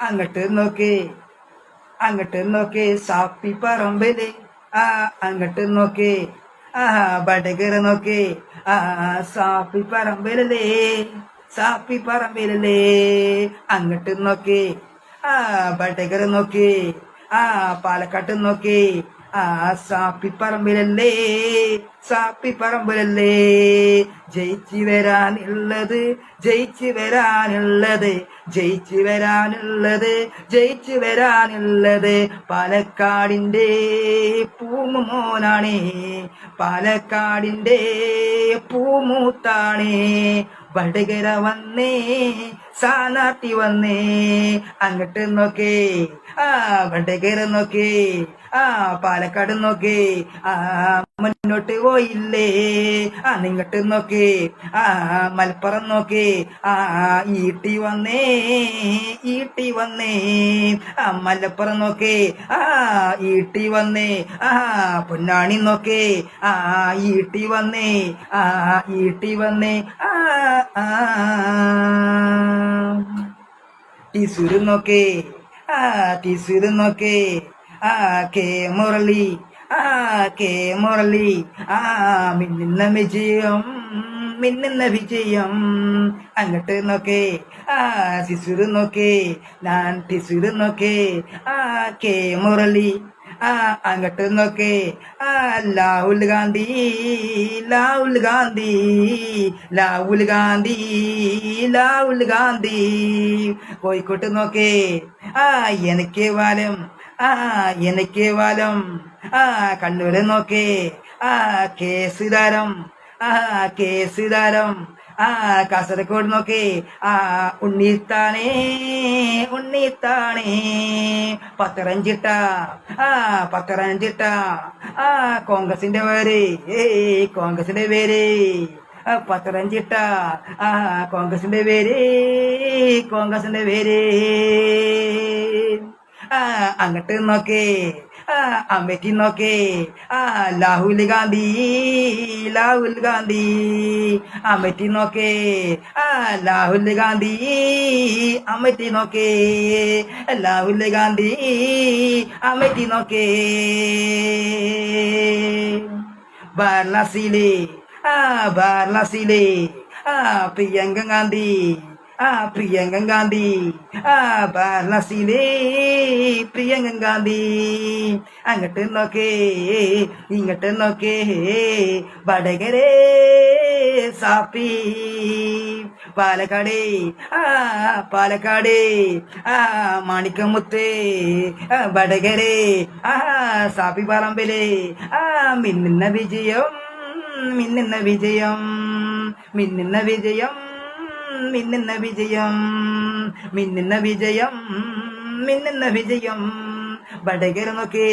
അങ്ങോട്ട് നോക്കേ. അങ്ങട്ട് നോക്കേ. സാപ്പി പറമ്പൽ. ആ അങ്ങട്ട് നോക്കേ. ആ ബടകര നോക്കേ. ആ സാപ്പി പറമ്പിലല്ലേ? സാപ്പി പറമ്പിലല്ലേ? അങ്ങട്ട് നോക്കേ. ആ ബടകര നോക്കേ. ആ പാലക്കാട്ട് നോക്കേ. ആ സാപ്പി പറമ്പിലല്ലേ സാപ്പി പറമ്പിലല്ലേ ജയിച്ചു വരാനുള്ളത് ജയിച്ചു വരാനുള്ളത് ജയിച്ചു വരാനുള്ളത് ജയിച്ചു വരാനുള്ളത്. പാലക്കാടിന്റെ പൂമുമോനാണേ പാലക്കാടിന്റെ പൂമൂത്താണേ. വടകര വന്നേ സ്ഥാനാർത്ഥി വന്നേ. അങ്ങോട്ട് നോക്കേ. ആ വടകര നോക്കേ. ആ പാലക്കാട് നോക്കേ. ആ മുന്നോട്ട് പോയില്ലേ. ആ നിങ്ങട്ട് നോക്കേ. ആ മലപ്പുറം നോക്കേ. ആ ഈട്ടി വന്നേ. ഈട്ടി വന്നേ. ആ മലപ്പുറം നോക്കേ. ആ ഈട്ടി വന്നേ. ആ പൊന്നാണി നോക്കേ. ആ ഈട്ടി വന്നേ. ആ ഈട്ടി വന്നേ. ആ ആ. ടീസുര് നോക്കേ ആ ടീസുര് നോക്കേ ആ കെ മുരളി ആ കെ മുരളി ആ മിന്നുന്ന വിജയം മിന്നുന്ന വിജയം. അങ്ങോട്ട് നോക്കേ ആ ശിശുര് നോക്കേ ഞാൻ ടിസുര് നോക്കേ ആ കെ മുരളി. ആ അങ്ങോട്ട് നോക്കേ. ആ ലാഹുൽ ഗാന്ധി ലാഹുൽ ഗാന്ധി ലാഹുൽ ഗാന്ധി ലാഹുൽ ഗാന്ധി. കോഴിക്കോട്ട് നോക്കേ. ആ എനിക്ക് വാലം. ആ എനിക്ക് വാലം. ആ കണ്ണൂര് നോക്കേ. ആ കേസുദാരം ആ കേസുദാരം ആ കാസർഗോഡ് നോക്കേ. ആ ഉണ്ണിത്താണേ ഉണ്ണിത്താണേ പത്തറഞ്ചിട്ട ആ പത്തറഞ്ചിട്ട ആ കോൺഗ്രസിന്റെ പേര് ഏ കോൺഗ്രസിന്റെ പേര് പത്തറഞ്ചിട്ട ആ കോൺഗ്രസിന്റെ പേര് കോൺഗ്രസിന്റെ പേര്. അങ്ങോട്ട് നോക്കേ. അമ്മയ്ക്ക് ആ രാഹുൽ ഗാന്ധി രാഹുൽ ഗാന്ധി. അമ്മയ്ക്ക് ആ രാഹുൽ ഗാന്ധി അമ്മയ്ക്ക് നോക്കേ രാഹുൽ ഗാന്ധി അമ്മയ്ക്ക് വാരണാസിയിലെ ആ വാരണാസിയിലെ ആ പ്രിയങ്ക ഗാന്ധി ആ പ്രിയങ്ക ഗാന്ധി. ആ വാരണാസിയിലെ പ്രിയങ്ക ഗാന്ധി. അങ്ങോട്ട് നോക്കേ ഇങ്ങോട്ട് നോക്കേ വടകരേ സാപ്പി പാലക്കാട് ആ പാലക്കാട് ആ മാണിക്കമുത്തേ വടകരേ ആ സാപ്പി പറമ്പിലെ ആ മിന്നുന്ന വിജയം മിന്നുന്ന വിജയം മിന്നുന്ന വിജയം. മിന്നുന്ന വിജയം മിന്നുന്ന വിജയം മിന്നുന്ന വിജയം. വടകര നോക്കേ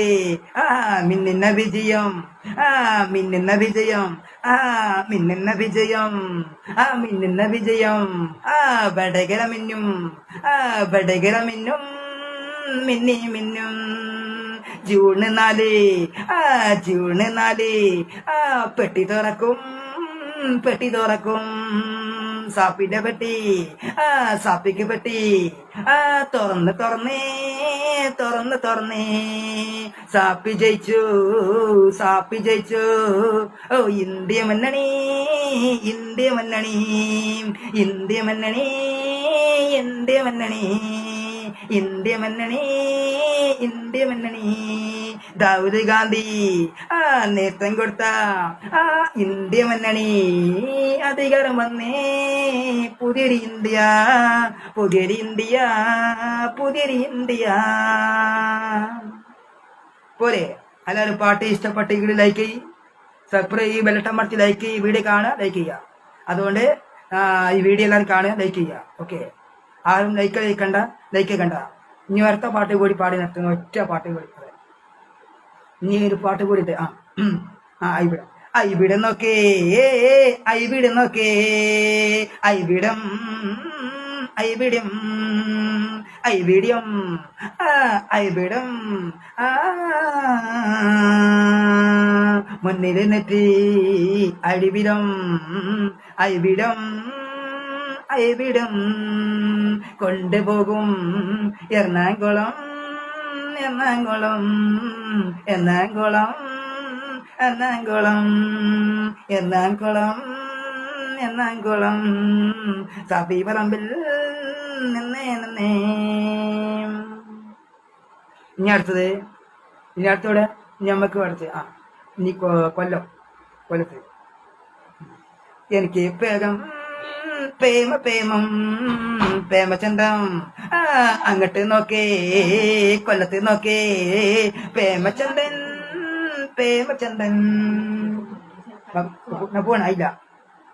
ആ മിന്നുന്ന വിജയം ആ മിന്നുന്ന വിജയം ആ മിന്നുന്ന വിജയം ആ മിന്നുന്ന വിജയം. ആ വടകര മിന്നും ആ വടകര മിന്നും മിന്നി മിന്നും. ജൂണ് നാല് ആ ജൂണ് നാല് ആ പെട്ടി തുറക്കും പെട്ടി തുറക്കും. സാപ്പിന്റെ പെട്ടി. ആ സാപ്പിക്ക് പെട്ടി. ആ തുറന്ന് തുറന്നേ തുറന്ന് തുറന്നേ. സാപ്പി ജയിച്ചു സാപ്പി ജയിച്ചു. ഓ ഇന്ത്യ മന്നണി ഇന്ത്യ മന്നണി ഇന്ത്യ മന്നണി ഇന്ത്യ മന്നണി ഇന്ത്യ മന്നണി ഇന്ത്യ മന്നണി. ദാവൂദ് ഗാന്ധി. ആ നേതൃത്വം കൊടുത്ത ആ ഇന്ത്യ മുന്നണി. അധികാരം വന്നേ. പുതിയൊരു ഇന്ത്യ പുതിയൊരു ഇന്ത്യ പുതിയൊരു ഇന്ത്യ. പോരെ. എല്ലാവരും പാട്ട് ഇഷ്ടപ്പെട്ടെങ്കിൽ ലൈക്ക് ചെയ്യും. സബ്സ്ക്രൈബ് ഈ ബെല്ലട്ടം മറിച്ച് ലൈക്ക് ചെയ്യും. വീഡിയോ കാണുക ലൈക്ക് ചെയ്യുക. അതുകൊണ്ട് ഈ വീഡിയോ എല്ലാവരും കാണുക ലൈക്ക് ചെയ്യുക. ഓക്കെ ആരും ലൈക്ക് ലൈക്കണ്ട ലൈക്ക് കണ്ട ഇനി അടുത്ത പാട്ട് കൂടി പാടി നിർത്തുന്ന. ഒറ്റ പാട്ട് കൂടി. ഇനി ഒരു പാട്ട് കൂടി ഉണ്ട്. ആ. ആ ഇവിടെ ഐവിടം നോക്കേ ഐവിടം നോക്കേ ഐവിടം ഐവിടം ഐവിടം ഐവിടം മുന്നിൽ നെറ്റി അഴിവിടം ഐവിടം ഐവിടം കൊണ്ടുപോകും എറണാകുളം എറണാകുളം എറണാകുളം എറണാകുളം എറണാകുളം എറണാകുളം സാബി നിന്നേ നിന്നേ. ഇനി അടുത്തത് ഇനി അടുത്തവിടെ ഞമ്മക്ക് അടുത്ത് ആ ഇനി കൊല്ലം കൊല്ലത്ത്. എനിക്ക് പേകം പ്രേമ പ്രേമം പ്രേമചന്ദ്രം. അങ്ങോട്ട് നോക്കേ കൊല്ലത്ത് നോക്കേ. പ്രേമചന്ദ്രൻ പ്രേമചന്ദ്രൻ. പോണായില്ല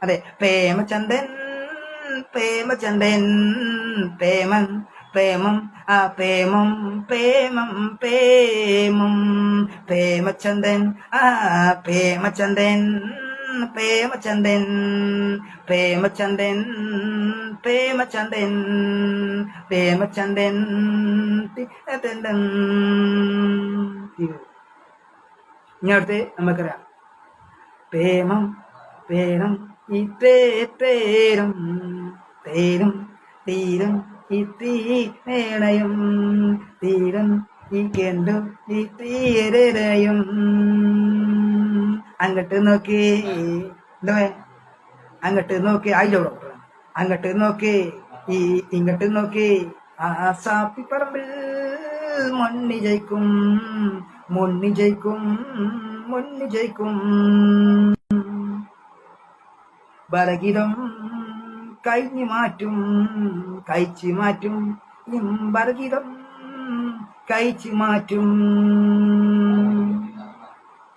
അതെ പ്രേമചന്ദ്രൻ പ്രേമചന്ദ്രൻ. പ്രേമൻ പ്രേമം ആ പ്രേമം പ്രേമം പ്രേമം. പ്രേമചന്ദ്രൻ ആ പ്രേമചന്ദ്രൻ. പ്രേമചന്ദ്രൻ പ്രേമചന്ദ്രൻ പ്രേമചന്ദ്രൻ പ്രേമചന്ദ്രൻ. ഇനി അടുത്ത് നമുക്കറിയാം. പ്രേമം പേരം ഇത്രേ പേരും തേരും തീരം ഈ തീ നേണയും തീരം ഈ കെണ്ടു ഈ തീരയും അങ്ങോട്ട് നോക്കി. എന്താ? അങ്ങോട്ട് നോക്കി. അതിലൂടെ അങ്ങോട്ട് നോക്കി. ഈ ഇങ്ങോട്ട് നോക്കി. ആ സാപ്പി പറമ്പിൽ മണ്ണി ജയിക്കും. മണ്ണി ജയിക്കും. മണ്ണി ജയിക്കും. ബലഗീതം കഴിഞ്ഞു മാറ്റും. കഴിച്ചു മാറ്റും. ബലഗീതം കഴിച്ചു മാറ്റും.